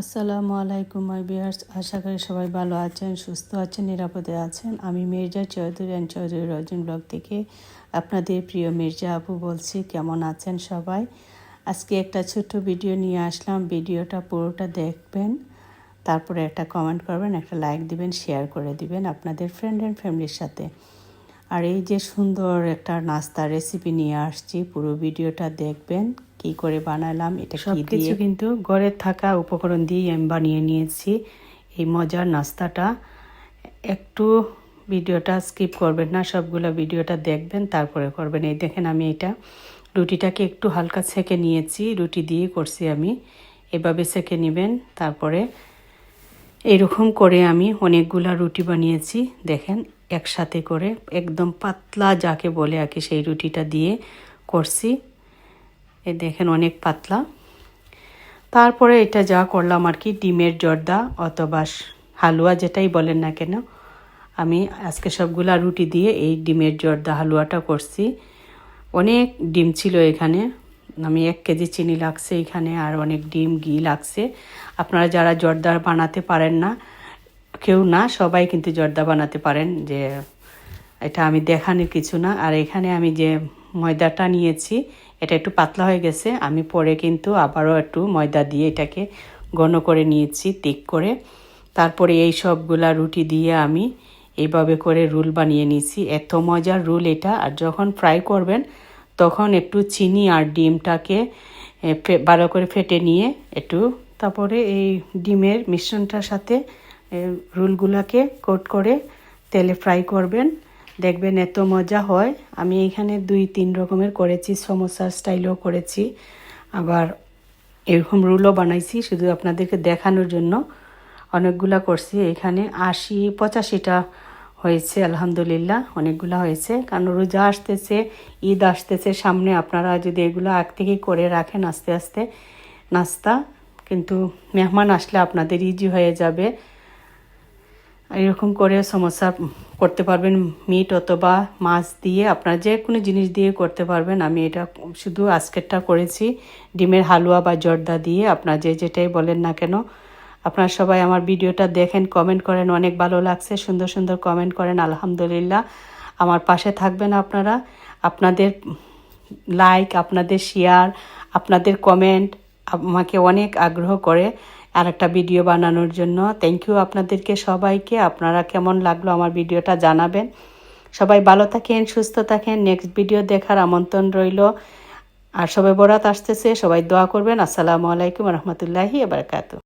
আসসালামু আলাইকুম মাই বিয়ার্স আশা করি সবাই ভালো আছেন, সুস্থ আছেন, নিরাপদে আছেন। আমি মির্জা চৌধুরী অ্যান্ড চৌধুরী রজন ব্লগ থেকে আপনাদের প্রিয় মির্জা আপু বলছি, কেমন আছেন সবাই? আজকে একটা ছোট্ট ভিডিও নিয়ে আসলাম, ভিডিওটা পুরোটা দেখবেন, তারপরে একটা কমেন্ট করবেন, একটা লাইক দিবেন শেয়ার করে দিবেন আপনাদের ফ্রেন্ড অ্যান্ড ফ্যামিলির সাথে। আর এই যে সুন্দর একটা নাস্তা রেসিপি নিয়ে আসছি, পুরো ভিডিওটা দেখবেন। কি করে বানালাম এটা সব কিছু কিন্তু ঘরে থাকা উপকরণ দিয়ে আমি বানিয়ে নিয়েছি এই মজার নাস্তাটা। একটু ভিডিওটা স্কিপ করবেন না সবগুলো ভিডিওটা দেখবেন তারপরে করবেন। এই দেখেন আমি এটা রুটিটাকে একটু হালকা ছেঁকে নিয়েছি রুটি দিয়ে করছি আমি। এভাবে সেকে নেবেন তারপরে এরকম করে আমি অনেকগুলা রুটি বানিয়েছি। দেখেন একসাথে করে একদম পাতলা যাকে বলে আর কি সেই রুটিটা দিয়ে করছি। এ দেখেন অনেক পাতলা। তারপরে এটা যা করলাম আর কি, ডিমের জর্দা অথবা হালুয়া যেটাই বলেন না কেন, আমি আজকে সবগুলা রুটি দিয়ে এই ডিমের জর্দা হালুয়াটা করছি। অনেক ডিম ছিল এখানে, আমি এক কেজি চিনি লাগছে এখানে আর অনেক ডিম ঘি লাগছে। আপনারা যারা জর্দা বানাতে পারেন না, কেউ না, সবাই কিন্তু জর্দা বানাতে পারেন যে এটা আমি দেখানোর কিছু না। আর এখানে আমি যে ময়দাটা নিয়েছি, এটা একটু পাতলা হয়ে গেছে। আমি পরে কিন্তু আবারও একটু ময়দা দিয়ে এটাকে ঘন করে নিয়েছি তিক করে। তারপরে এই সবগুলা রুটি দিয়ে আমি এইভাবে করে রুল বানিয়ে নিয়েছি। এত মজার রুল এটা। আর যখন ফ্রাই করবেন, তখন একটু চিনি আর ডিমটাকে ভালো করে ফেটে নিয়ে একটু তারপরে এই ডিমের মিশ্রণটার সাথে রুলগুলাকে কোট করে তেলে ফ্রাই করবেন। দেখবেন এত মজা হয়। আমি এখানে দুই, তিন রকমের করেছি, সমোসার স্টাইলও করেছি। আবার এরকম রুলও বানাইছি, শুধু আপনাদেরকে দেখানোর জন্য। অনেকগুলা করছি, এখানে আশি, পঁচাশিটা হয়েছে, আলহামদুলিল্লাহ, অনেকগুলো হয়েছে। কারণ রোজা আসতেছে, ঈদ আসতেছে, সামনে আপনারা যদি এগুলো আগ থেকেই করে রাখেন আস্তে আস্তে নাস্তা, কিন্তু মেহমান আসলে আপনাদের ইজি হয়ে যাবে। এরকম করে সমস্যা করতে পারবেন, মিট অথবা মাছ দিয়ে। আপনার যে কোনো জিনিস দিয়ে করতে পারবেন। আমি এটা শুধু আজকেরটা করেছি। ডিমের হালুয়া বা জর্দা দিয়ে। আপনার যে যেটাই বলেন না কেন, আপনারা সবাই আমার ভিডিওটা দেখেন কমেন্ট করেন। অনেক ভালো লাগছে, সুন্দর সুন্দর কমেন্ট করেন। আলহামদুলিল্লাহ। আমার পাশে থাকবেন আপনারা। আপনাদের লাইক আপনাদের শেয়ার আপনাদের কমেন্ট আমাকে অনেক আগ্রহ করে। আর একটা ভিডিও বানানোর জন্য। থ্যাংক ইউ আপনাদেরকে সবাইকে। আপনারা কেমন লাগল আমার ভিডিওটা জানাবেন। সবাই ভালো থাকেন, সুস্থ থাকেন। নেক্সট ভিডিও দেখার আমন্ত্রণ রইল। আর সবাই বরাত আসতেছে, সবাই দোয়া করবেন। আসসালামু আলাইকুম রহমতুল্লাহি আবরকাত